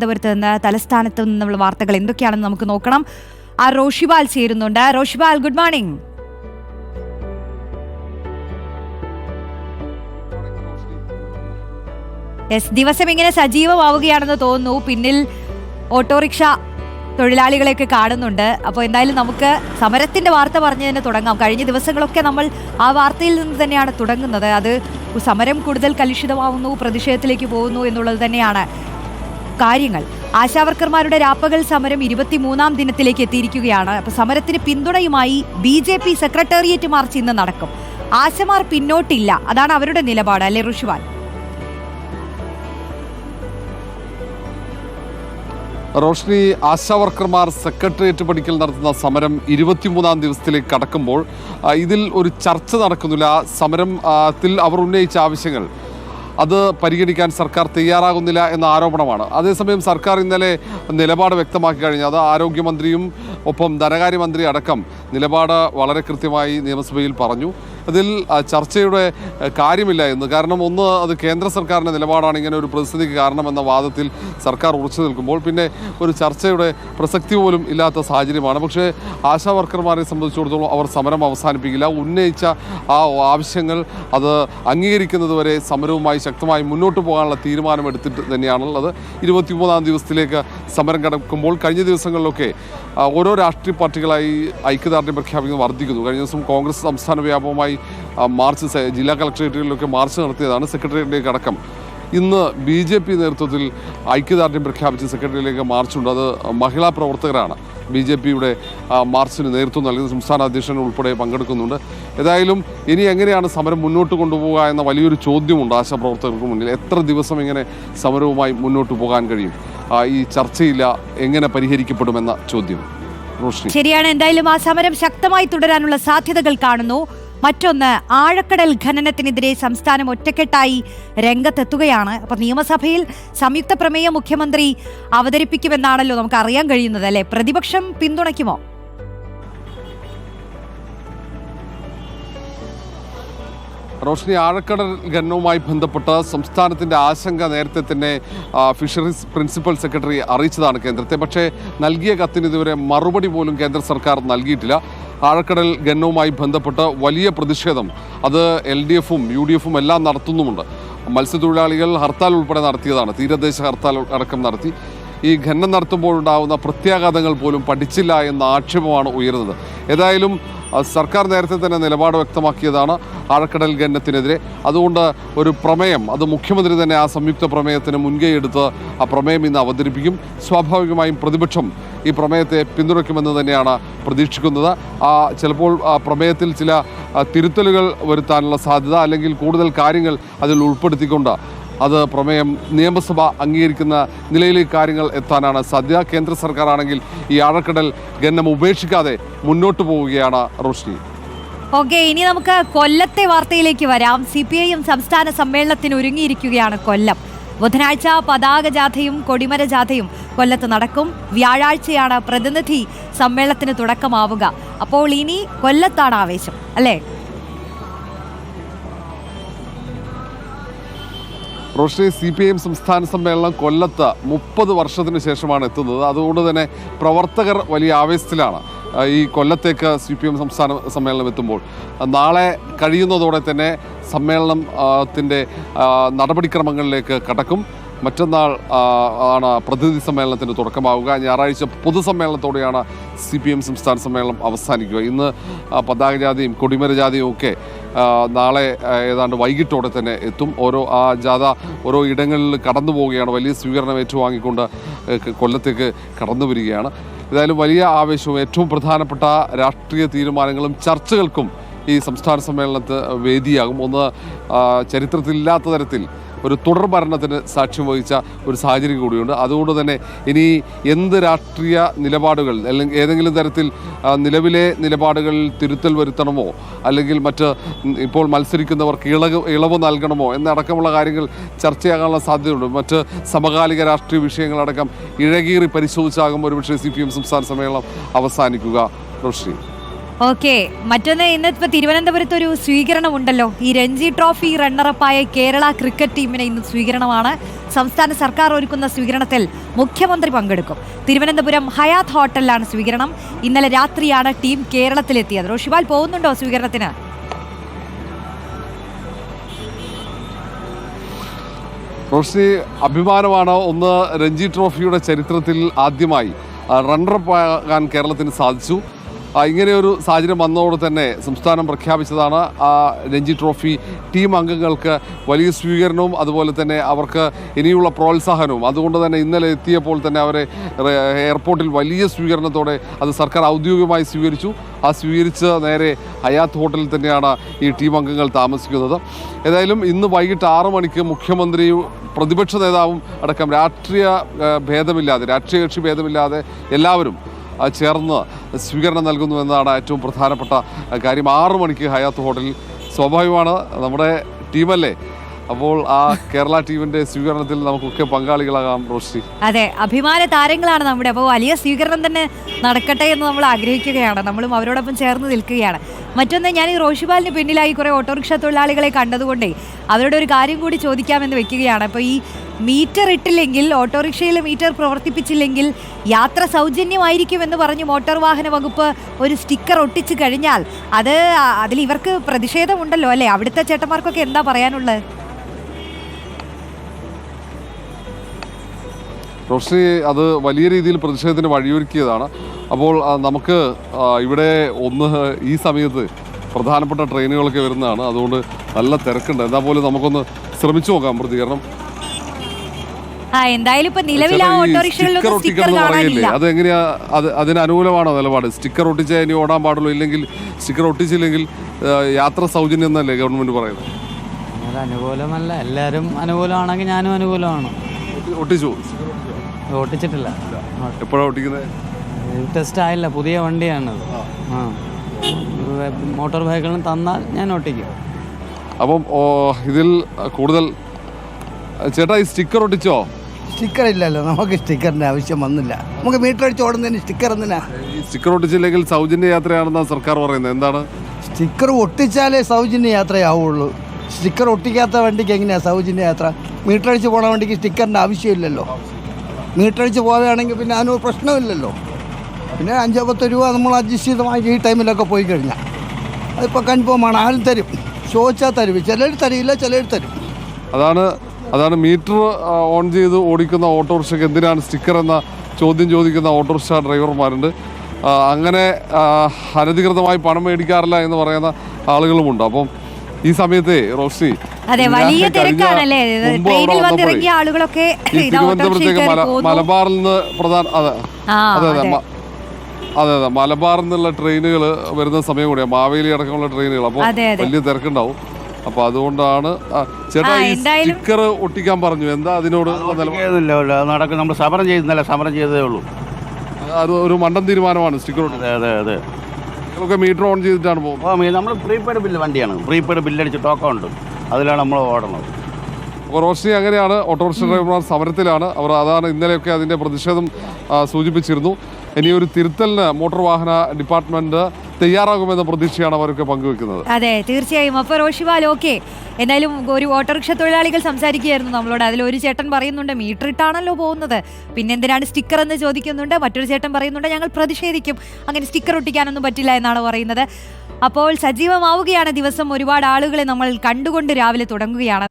തിരുവനന്തപുരത്ത് നിന്ന് തലസ്ഥാനത്ത് നിന്നുള്ള വാർത്തകൾ എന്തൊക്കെയാണെന്ന് നമുക്ക് നോക്കണം. ആ റോഷിബാൽ ചേരുന്നുണ്ട്. റോഷിബാൽ ഗുഡ് മോർണിംഗ് യെസ് ദിവസം ഇങ്ങനെ സജീവമാവുകയാണെന്ന് തോന്നുന്നു. പിന്നിൽ ഓട്ടോറിക്ഷ തൊഴിലാളികളെയൊക്കെ കാണുന്നുണ്ട്. അപ്പോൾ എന്തായാലും നമുക്ക് സമരത്തിന്റെ വാർത്ത പറഞ്ഞു തന്നെ തുടങ്ങാം. കഴിഞ്ഞ ദിവസങ്ങളൊക്കെ നമ്മൾ ആ വാർത്തയിൽ നിന്ന് തന്നെയാണ് തുടങ്ങുന്നത്. അത് സമരം കൂടുതൽ കലുഷിതമാവുന്നു പ്രതിഷേധത്തിലേക്ക് പോകുന്നു എന്നുള്ളത് തന്നെയാണ്. കാര്യങ്ങൾ. ആശാവർക്കർമാരുടെ രാപ്പകൽ സമരം ഇരുപത്തിമൂന്നാം ദിനത്തിലേക്ക് എത്തിയിരിക്കുകയാണ്. അപ്പൊ സമരത്തിന് പിന്തുണയുമായി B J P secretariat march ഇന്ന് നടക്കും. ആശമാർ പിന്നോട്ടില്ല. അതാണ് അവരുടെ നിലപാട് അല്ലെ ഋഷുവാൻ? റോഷ്നി ആശാവർക്കർമാർ സെക്രട്ടേറിയറ്റ് പടിക്കൽ നടത്തുന്ന സമരം ഇരുപത്തിമൂന്നാം ദിവസത്തിലേക്ക് കടക്കുമ്പോൾ ഇതിൽ ഒരു ചർച്ച നടക്കുന്നില്ല. സമരം അവർ ഉന്നയിച്ച ആവശ്യങ്ങൾ. അത് പരിഗണിക്കാൻ സർക്കാർ തയ്യാറാകുന്നില്ല എന്ന ആരോപണമാണ്. അതേസമയം സർക്കാർ ഇന്നലെ നിലപാട് വ്യക്തമാക്കി കഴിഞ്ഞു. അത് ആരോഗ്യമന്ത്രിയും ഒപ്പം ധനകാര്യമന്ത്രി അടക്കം നിലപാട് വളരെ കൃത്യമായി നിയമസഭയിൽ പറഞ്ഞു. അതിൽ ചർച്ചയുടെ കാര്യമില്ല എന്ന്. കാരണം ഒന്ന് അത് കേന്ദ്ര സർക്കാരിന്റെ നിലപാടാണ് ഇങ്ങനെ ഒരു പ്രതിസന്ധിക്ക് കാരണമെന്ന വാദത്തിൽ സർക്കാർ ഉറച്ചു നിൽക്കുമ്പോൾ പിന്നെ ഒരു ചർച്ചയുടെ പ്രസക്തി പോലും ഇല്ലാത്ത സാഹചര്യമാണ്. പക്ഷേ ആശാ വർക്കർമാരെ സംബന്ധിച്ചിടത്തോളം അവർ സമരം അവസാനിപ്പിക്കില്ല. ഉന്നയിച്ച ആ ആവശ്യങ്ങൾ അത് അംഗീകരിക്കുന്നതുവരെ സമരവുമായി ശക്തമായി മുന്നോട്ട് പോകാനുള്ള തീരുമാനമെടുത്തിട്ട് തന്നെയാണുള്ളത്. ഇരുപത്തിമൂന്നാം ദിവസത്തിലേക്ക് സമരം കടക്കുമ്പോൾ കഴിഞ്ഞ ദിവസങ്ങളിലൊക്കെ ഓരോ രാഷ്ട്രീയ പാർട്ടികളായി ഐക്യദാർഢ്യം പ്രഖ്യാപിക്കുന്നത് വർദ്ധിക്കുന്നു. കഴിഞ്ഞ ദിവസം കോൺഗ്രസ് സംസ്ഥാന വ്യാപകമായി മാർച്ച് ജില്ലാ കളക്ടറേറ്റുകളിലൊക്കെ മാർച്ച് നടത്തിയതാണ് സെക്രട്ടേറിയറ്റിലേക്ക് അടക്കം. ഇന്ന് ബി ജെ പി നേതൃത്വത്തിൽ ഐക്യദാർഢ്യം പ്രഖ്യാപിച്ച് സെക്രട്ടറിയിലേക്ക് മാർച്ചുണ്ട്. അത് മഹിളാ പ്രവർത്തകരാണ് ബി ജെ പിയുടെ മാർച്ചിന് നേതൃത്വം നൽകുന്ന സംസ്ഥാന അധ്യക്ഷൻ ഉൾപ്പെടെ പങ്കെടുക്കുന്നുണ്ട്. ഏതായാലും ഇനി എങ്ങനെയാണ് സമരം മുന്നോട്ട് കൊണ്ടുപോകുക എന്ന വലിയൊരു ചോദ്യമുണ്ട് ആശാപ്രവർത്തകർക്ക് മുന്നിൽ. എത്ര ദിവസം ഇങ്ങനെ സമരവുമായി മുന്നോട്ട് പോകാൻ കഴിയും? ഈ ചർച്ചയില്ല എങ്ങനെ പരിഹരിക്കപ്പെടുമെന്ന ചോദ്യം. ശരിയാണ് എന്തായാലും ആ സമരം ശക്തമായി തുടരാനുള്ള സാധ്യതകൾ കാണുന്നു. മറ്റൊന്ന് ആഴക്കടൽ ഖനനത്തിനെതിരെ സംസ്ഥാനം ഒറ്റക്കെട്ടായി രംഗത്തെത്തുകയാണ്. അപ്പൊ നിയമസഭയിൽ സംയുക്ത പ്രമേയം മുഖ്യമന്ത്രി അവതരിപ്പിക്കുമെന്നാണല്ലോ നമുക്ക് അറിയാൻ കഴിയുന്നത് അല്ലെ? പ്രതിപക്ഷം പിന്തുണയ്ക്കുമോ? റോഷ്നി ആഴക്കടൽ ഖനനവുമായി ബന്ധപ്പെട്ട് സംസ്ഥാനത്തിന്റെ ആശങ്ക നേരത്തെ തന്നെ ഫിഷറീസ് പ്രിൻസിപ്പൽ സെക്രട്ടറി അറിയിച്ചതാണ് കേന്ദ്രത്തെ. പക്ഷേ നൽകിയ കത്തിന് ഇതുവരെ മറുപടി പോലും കേന്ദ്ര സർക്കാർ നൽകിയിട്ടില്ല. ആഴക്കടൽ ഖനനവുമായി ബന്ധപ്പെട്ട് വലിയ പ്രതിഷേധം അത് എൽ ഡി എഫും യു ഡി എഫും എല്ലാം നടത്തുന്നുമുണ്ട്. മത്സ്യത്തൊഴിലാളികൾ ഹർത്താൽ ഉൾപ്പെടെ നടത്തിയതാണ്. തീരദേശ ഹർത്താൽ അടക്കം നടത്തി. ഈ ഖനനം നടത്തുമ്പോഴുണ്ടാകുന്ന പ്രത്യാഘാതങ്ങൾ പോലും പഠിച്ചില്ല എന്ന ആക്ഷേപമാണ് ഉയരുന്നത്. ഏതായാലും സർക്കാർ നേരത്തെ തന്നെ നിലപാട് വ്യക്തമാക്കിയതാണ് ആഴക്കടൽ ഖനനത്തിനെതിരെ. അതുകൊണ്ട് ഒരു പ്രമേയം അത് മുഖ്യമന്ത്രി തന്നെ ആ സംയുക്ത പ്രമേയത്തിന് മുൻകൈ എടുത്ത് ആ പ്രമേയം ഇന്ന് അവതരിപ്പിക്കും. സ്വാഭാവികമായും പ്രതിപക്ഷം ഈ പ്രമേയത്തെ പിന്തുണയ്ക്കുമെന്ന് തന്നെയാണ് പ്രതീക്ഷിക്കുന്നത്. ആ ചിലപ്പോൾ പ്രമേയത്തിൽ ചില തിരുത്തലുകൾ വരുത്താനുള്ള സാധ്യത അല്ലെങ്കിൽ കൂടുതൽ കാര്യങ്ങൾ അതിൽ ഉൾപ്പെടുത്തിക്കൊണ്ട് അത് പ്രമേയം നിയമസഭ അംഗീകരിക്കുന്ന നിലയിലേക്ക് കാര്യങ്ങൾ എത്താനാണ് സദ്യ കേന്ദ്ര സർക്കാർ ആണെങ്കിൽ ഈ ആഴക്കടൽ ഗന്നം ഉപേക്ഷിക്കാതെ മുന്നോട്ട് പോവുകയാണ് റോഷ്നി. ഓക്കെ ഇനി നമുക്ക് കൊല്ലത്തെ വാർത്തയിലേക്ക് വരാം. സി പി ഐ എം സംസ്ഥാന സമ്മേളനത്തിന് ഒരുങ്ങിയിരിക്കുകയാണ് കൊല്ലം. ബുധനാഴ്ച പതാക ജാഥയും കൊടിമര ജാഥയും കൊല്ലത്ത് നടക്കും. വ്യാഴാഴ്ചയാണ് പ്രതിനിധി സമ്മേളനത്തിന് തുടക്കമാവുക. അപ്പോൾ ഇനി കൊല്ലത്താണ് ആവേശം അല്ലേ? Roshni C P I M സംസ്ഥാന സമ്മേളനം കൊല്ലത്ത് മുപ്പത് വർഷത്തിന് ശേഷമാണ് എത്തുന്നത്. അതുകൊണ്ട് തന്നെ പ്രവർത്തകർ വലിയ ആവേശത്തിലാണ് ഈ കൊല്ലത്തേക്ക് സി പി എം സംസ്ഥാന സമ്മേളനം എത്തുമ്പോൾ. നാളെ കഴിയുന്നതോടെ തന്നെ സമ്മേളനത്തിന്റെ നടപടിക്രമങ്ങളിലേക്ക് കടക്കും. മറ്റന്നാൾ ആണ് പ്രതിനിധി സമ്മേളനത്തിന് തുടക്കമാവുക. ഞായറാഴ്ച പൊതുസമ്മേളനത്തോടെയാണ് സി പി എം സംസ്ഥാന സമ്മേളനം അവസാനിക്കുക. ഇന്ന് പതാക ജാതിയും കൊടിമര ജാതിയും ഒക്കെ നാളെ ഏതാണ്ട് വൈകിട്ടോടെ തന്നെ എത്തും. ഓരോ ആ ജാഥ ഓരോ ഇടങ്ങളിൽ കടന്നു പോവുകയാണ്. വലിയ സ്വീകരണം ഏറ്റുവാങ്ങിക്കൊണ്ട് കൊല്ലത്തേക്ക് കടന്നു വരികയാണ്. ഏതായാലും വലിയ ആവേശവും ഏറ്റവും പ്രധാനപ്പെട്ട രാഷ്ട്രീയ തീരുമാനങ്ങളും ചർച്ചകൾക്കും ഈ സംസ്ഥാന സമ്മേളനത്ത് വേദിയാകും. ഒന്ന് ചരിത്രത്തിലില്ലാത്ത തരത്തിൽ ഒരു തുടർ ഭരണത്തിന് സാക്ഷ്യം വഹിച്ച ഒരു സാഹചര്യം കൂടിയുണ്ട്. അതുകൊണ്ട് തന്നെ ഇനി എന്ത് രാഷ്ട്രീയ നിലപാടുകൾ അല്ലെങ്കിൽ ഏതെങ്കിലും തരത്തിൽ നിലവിലെ നിലപാടുകളിൽ തിരുത്തൽ വരുത്തണമോ? അല്ലെങ്കിൽ മറ്റ് ഇപ്പോൾ മത്സരിക്കുന്നവർക്ക് ഇളവ് ഇളവ് നൽകണമോ? എന്നടക്കമുള്ള കാര്യങ്ങൾ ചർച്ചയാകാനുള്ള സാധ്യതയുണ്ട്. മറ്റ് സമകാലിക രാഷ്ട്രീയ വിഷയങ്ങളടക്കം ഇഴകീറി പരിശോധിച്ചാകും ഒരുപക്ഷെ സി പി എം സംസ്ഥാന സമ്മേളനം അവസാനിക്കുക. റോഷ്നി. ഓക്കെ മറ്റൊന്ന് ഇന്നിപ്പോ തിരുവനന്തപുരത്ത് ഒരു സ്വീകരണം ഉണ്ടല്ലോ ഈ രഞ്ജി ട്രോഫി റണ്ണറപ്പായ കേരള ക്രിക്കറ്റ് ടീമിന് ഇന്ന് സ്വീകരണമാണ്. സംസ്ഥാന സർക്കാർ ഒരുക്കുന്ന സ്വീകരണത്തിൽ മുഖ്യമന്ത്രി പങ്കെടുക്കും. തിരുവനന്തപുരം ഹയാത്ത് ഹോട്ടലിലാണ് സ്വീകരണം. ഇന്നലെ രാത്രിയാണ് ടീം കേരളത്തിലെത്തിയത്. റോഷിബാൽ പോകുന്നുണ്ടോ സ്വീകരണത്തിന്? റോഷി അഭിമാനമാണ് ഒന്ന് രഞ്ജി ട്രോഫിയുടെ ചരിത്രത്തിൽ ആദ്യമായി റണ്ണറപ്പ് ആകാൻ കേരളത്തിന് സാധിച്ചു. ഇങ്ങനെ ഒരു സാഹചര്യം വന്നതോടെ തന്നെ സംസ്ഥാനം പ്രഖ്യാപിച്ചതാണ്. ആ രഞ്ജി ട്രോഫി ടീം അംഗങ്ങൾക്ക് വലിയ സ്വീകരണവും അതുപോലെ തന്നെ അവർക്ക് ഇനിയുള്ള പ്രോത്സാഹനവും. അതുകൊണ്ട് തന്നെ ഇന്നലെ എത്തിയപ്പോൾ തന്നെ അവരെ എയർപോർട്ടിൽ വലിയ സ്വീകരണത്തോടെ അത് സർക്കാർ ഔദ്യോഗികമായി സ്വീകരിച്ചു. ആ സ്വീകരിച്ച് നേരെ ഹയാത്ത് ഹോട്ടലിൽ തന്നെയാണ് ഈ ടീം അംഗങ്ങൾ താമസിക്കുന്നത്. ഏതായാലും ഇന്ന് വൈകിട്ട് ആറ് മണിക്ക് മുഖ്യമന്ത്രിയും പ്രതിപക്ഷ നേതാവും അടക്കം രാഷ്ട്രീയ ഭേദമില്ലാതെ രാഷ്ട്രീയ കക്ഷി ഭേദമില്ലാതെ എല്ലാവരും ചേർന്ന് സ്വീകരണം നൽകുന്നു എന്നതാണ് ഏറ്റവും പ്രധാനപ്പെട്ട കാര്യം. ആറു മണിക്ക് ഹയാത്ത് ഹോട്ടലിൽ സ്വാഭാവികമാണ്. നമ്മുടെ ടീമല്ലേ അപ്പോൾ ആ കേരള ടീമിന്റെ സ്വീകരണത്തിൽ നമുക്കൊക്കെ പങ്കാളികളാകാം റോഷി അതെ അഭിമാന താരങ്ങളാണ് നമ്മുടെ. അപ്പോൾ വലിയ സ്വീകരണം തന്നെ നടക്കട്ടെ എന്ന് നമ്മൾ ആഗ്രഹിക്കുകയാണ്. നമ്മളും അവരോടൊപ്പം ചേർന്ന് നിൽക്കുകയാണ്. മറ്റൊന്ന് ഞാൻ ഈ റോഷിബാലിന് പിന്നിലായി കുറേ ഓട്ടോറിക്ഷ തൊഴിലാളികളെ കണ്ടതുകൊണ്ടേ അവരോട് ഒരു കാര്യം കൂടി ചോദിക്കാമെന്ന് വെക്കുകയാണ്. അപ്പോൾ ഈ മീറ്റർ ഇട്ടില്ലെങ്കിൽ ഓട്ടോറിക്ഷയിൽ മീറ്റർ പ്രവർത്തിപ്പിച്ചില്ലെങ്കിൽ യാത്ര സൗജന്യമായിരിക്കും എന്ന് പറഞ്ഞ് മോട്ടോർ വാഹന വകുപ്പ് ഒരു സ്റ്റിക്കർ ഒട്ടിച്ചു കഴിഞ്ഞാൽ അത് അതിൽ ഇവർക്ക് പ്രതിഷേധമുണ്ടല്ലോ അല്ലേ? അവിടുത്തെ ചേട്ടന്മാർക്കൊക്കെ എന്താ പറയാനുള്ളത്? റോഷി അത് വലിയ രീതിയിൽ പ്രതിഷേധത്തിന് വഴിയൊരുക്കിയതാണ്. അപ്പോൾ നമുക്ക് ഇവിടെ ഒന്ന് ഈ സമയത്ത് പ്രധാനപ്പെട്ട ട്രെയിനുകളൊക്കെ വരുന്നതാണ്. അതുകൊണ്ട് നല്ല തിരക്കുണ്ട്. എന്നാൽ പോലും നമുക്കൊന്ന് ശ്രമിച്ചു നോക്കാം പ്രതികരണം. ആ എന്തായാലും ഇപ്പൊ നിലവിൽ ആ ചേട്ടാ, സ്റ്റിക്കർ അത് കാണാനില്ല. അതെങ്ങനെയാ അത് അതിന് അനുകൂലമാണോ നിലപാട്? സ്റ്റിക്കർ ഒട്ടിച്ചാൽ ഇനി ഓടാൻ പാടുള്ളൂ ഇല്ലെങ്കിൽ സ്റ്റിക്കർ ഒട്ടിച്ചില്ലെങ്കിൽ യാത്ര സൗജന്യം എന്നല്ലേ ഗവൺമെന്റ് പറയുന്നത്? അനുകൂലമല്ല. എല്ലാവരും അനുകൂലമാണെങ്കിൽ ഞാനും അനുകൂലമാണ്. ഒട്ടി- ഒട്ടിച്ചു. ഓട്ടിച്ചിട്ടില്ല. എപ്പോഴാണ് ടെസ്റ്റ് ആയില്ല പുതിയ വണ്ടിയാണത്. ആ. മോട്ടോർ വെഹിക്കിളിന് തന്നാൽ ഞാൻ ഓട്ടിക്കും. അപ്പം ഇതിൽ കൂടുതൽ ചേട്ടാ ഈ സ്റ്റിക്കർ ഒട്ടിച്ചോ? സ്റ്റിക്കർ ഇല്ലല്ലോ നമുക്ക് സ്റ്റിക്കറിന്റെ ആവശ്യം വന്നില്ല. നമുക്ക് മീറ്റർ അടിച്ച് ഓടുന്നതിന് സ്റ്റിക്കർ എന്തിനാ? ഈ സ്റ്റിക്കർ ഒട്ടിച്ചില്ലെങ്കിൽ സൗജന്യ യാത്രയാണെന്നാണ് സർക്കാർ പറയുന്നത്. എന്താണ്? സ്റ്റിക്കർ ഒട്ടിച്ചാലേ സൗജന്യ യാത്രയാവുള്ളൂ. സ്റ്റിക്കർ ഒട്ടിക്കാത്ത വണ്ടിക്ക് എങ്ങനെയാ സൗജന്യ യാത്ര? മീറ്റർ അടിച്ച് പോണ വണ്ടിക്ക് സ്റ്റിക്കറിന്റെ ആവശ്യമില്ലല്ലോ. മീറ്റർ അടിച്ച് പോവുകയാണെങ്കിൽ പിന്നെ അതിനൊരു പ്രശ്നമില്ലല്ലോ. പിന്നെ അഞ്ചോ പത്ത് രൂപ നമ്മൾ അഡ്ജസ്റ്റ് ചെയ്ത് വാങ്ങി ഈ ടൈമിലൊക്കെ പോയി കഴിഞ്ഞാൽ അതിപ്പോൾ കൺഫേമാണ് ആരും തരും. ചോദിച്ചാൽ തരും. ചിലർ തരില്ല ചിലർ തരും. അതാണ് അതാണ് മീറ്റർ ഓൺ ചെയ്ത് ഓടിക്കുന്ന ഓട്ടോറിക്ഷയ്ക്ക് എന്തിനാണ് സ്റ്റിക്കർ എന്ന ചോദ്യം ചോദിക്കുന്ന ഓട്ടോറിക്ഷ ഡ്രൈവർമാരുണ്ട് അങ്ങനെ അനധികൃതമായി പണം മേടിക്കാറില്ല എന്ന് പറയുന്ന ആളുകളുമുണ്ട്. അപ്പം ഈ സമയത്തെ റോഷി അതെ വലിയ തിരക്കാണല്ലേ? ട്രെയിനിൽ വന്നിറങ്ങിയ ആളുകളൊക്കെ തിരുവനന്തപുരത്തേക്ക്. മലബാറിൽ നിന്ന് പ്രധാന അതെ. അതെ അതെ അതെ. അതെ അതെ. മലബാറിൽ നിന്നുള്ള ട്രെയിനുകൾ വരുന്ന സമയം കൂടിയാണ് മാവേലി അടക്കമുള്ള ട്രെയിനുകൾ അപ്പോൾ. വലിയ തിരക്കുണ്ടാവും. അപ്പൊ അതുകൊണ്ടാണ് ചേട്ടാ ഈ എന്തായാലും- സ്റ്റിക്കർ ഒട്ടിക്കാൻ പറഞ്ഞു. എന്താ അതിനോട് നടക്കും. നമ്മൾ സമരം ചെയ്യുന്നല്ല സമരം ചെയ്തതേ ഉള്ളൂ. അത് ഒരു മണ്ടൻ തീരുമാനമാണ് സ്റ്റിക്കർ ഒട്ടി അതെ അതെ അതെ. നിങ്ങളൊക്കെ മീറ്റർ ഓൺ ചെയ്തിട്ടാണ് പോകുന്നത്. നമ്മൾ പ്രീപെയ്ഡ് ബില്ല് വണ്ടിയാണ്. പ്രീപെയ്ഡ് ബില്ലടിച്ച് ടോക്കൺ ഉണ്ട്. അതിലാണ് നമ്മൾ ഓടണത് അപ്പോൾ റോഷ്നി അങ്ങനെയാണ് ഓട്ടോറിക്ഷ ഡ്രൈവർമാർ സമരത്തിലാണ്. അവർ അതാണ് ഇന്നലെയൊക്കെ അതിന്റെ പ്രതിഷേധം സൂചിപ്പിച്ചിരുന്നു. ഇനി ഒരു തിരുത്തലിന് മോട്ടോർ വാഹന ഡിപ്പാർട്ട്മെന്റ് തയ്യാറാകുമെന്ന പ്രതീക്ഷയാണ് അവരൊക്കെ പങ്കുവെക്കുന്നത്. അതെ തീർച്ചയായും. അപ്പൊ റോഷിവാൽ ഓക്കെ. എന്തായാലും ഒരു ഓട്ടോറിക്ഷ തൊഴിലാളികൾ സംസാരിക്കുകയായിരുന്നു നമ്മളോട്. അതിൽ ഒരു ചേട്ടൻ പറയുന്നുണ്ട് മീറ്റർ ഇട്ടാണല്ലോ പോകുന്നത്. പിന്നെ എന്തിനാണ് സ്റ്റിക്കർ എന്ന് ചോദിക്കുന്നുണ്ട്? മറ്റൊരു ചേട്ടൻ പറയുന്നുണ്ട് ഞങ്ങൾ പ്രതിഷേധിക്കും. അങ്ങനെ സ്റ്റിക്കർ ഒട്ടിക്കാനൊന്നും പറ്റില്ല എന്നാണ് പറയുന്നത്. അപ്പോൾ സജീവമാവുകയാണ് ദിവസം. ഒരുപാട് ആളുകളെ നമ്മൾ കണ്ടുകൊണ്ട് രാവിലെ തുടങ്ങുകയാണ്.